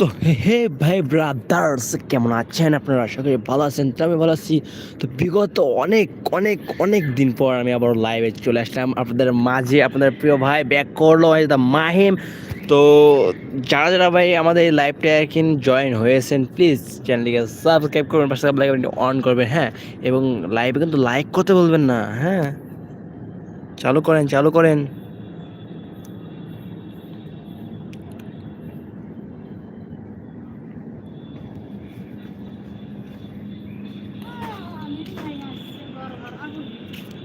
তো হে ভাই ব্রাদার্স কেমন আছেন? আপনারা আশা করি ভালো আছেন, তো আমি ভালো আছি। তো বিগত অনেক অনেক অনেক দিন পর আমি আবার লাইভে চলে আসলাম আপনাদের মাঝে। আপনাদের প্রিয় ভাই ব্যাক করল দ্য মাহিম। তো যারা যারা ভাই আমাদের এই লাইভটা এখন জয়েন হয়েছেন প্লিজ চ্যানেলটিকে সাবস্ক্রাইব করবেন, পাশে লাইক অন করবেন হ্যাঁ? এবং লাইভে কিন্তু লাইক করতে বলবেন না হ্যাঁ? চালু করেন চালু করেন। Mainan Simbong.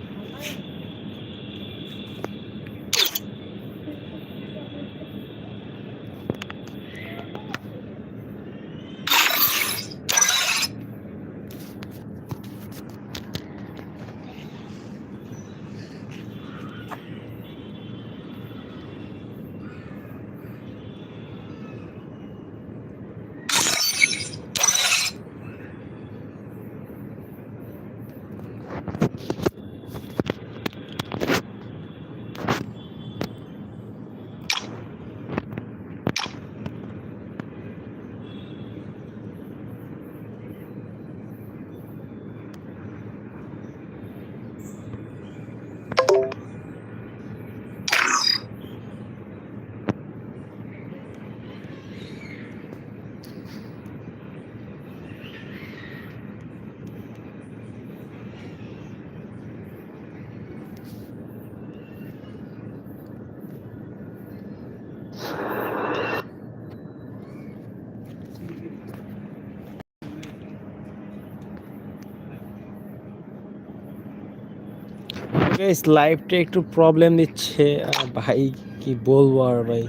গাইস লাইভটা একটু প্রবলেম দিচ্ছে। আর ভাই কি বলব আর ভাই?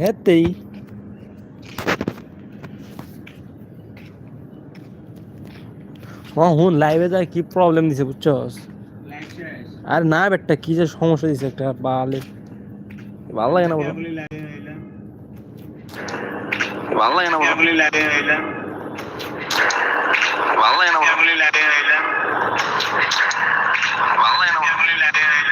হ্যাঁতেই হ্যাঁ হুন লাইভে যা কি প্রবলেম দিছে বুঝছস? আর না বেটা কি যে সমস্যা দিছে একটা বালে। ভালো লাগে না ভালো লাগে না বলো ভালো লাগে না বলো? that area.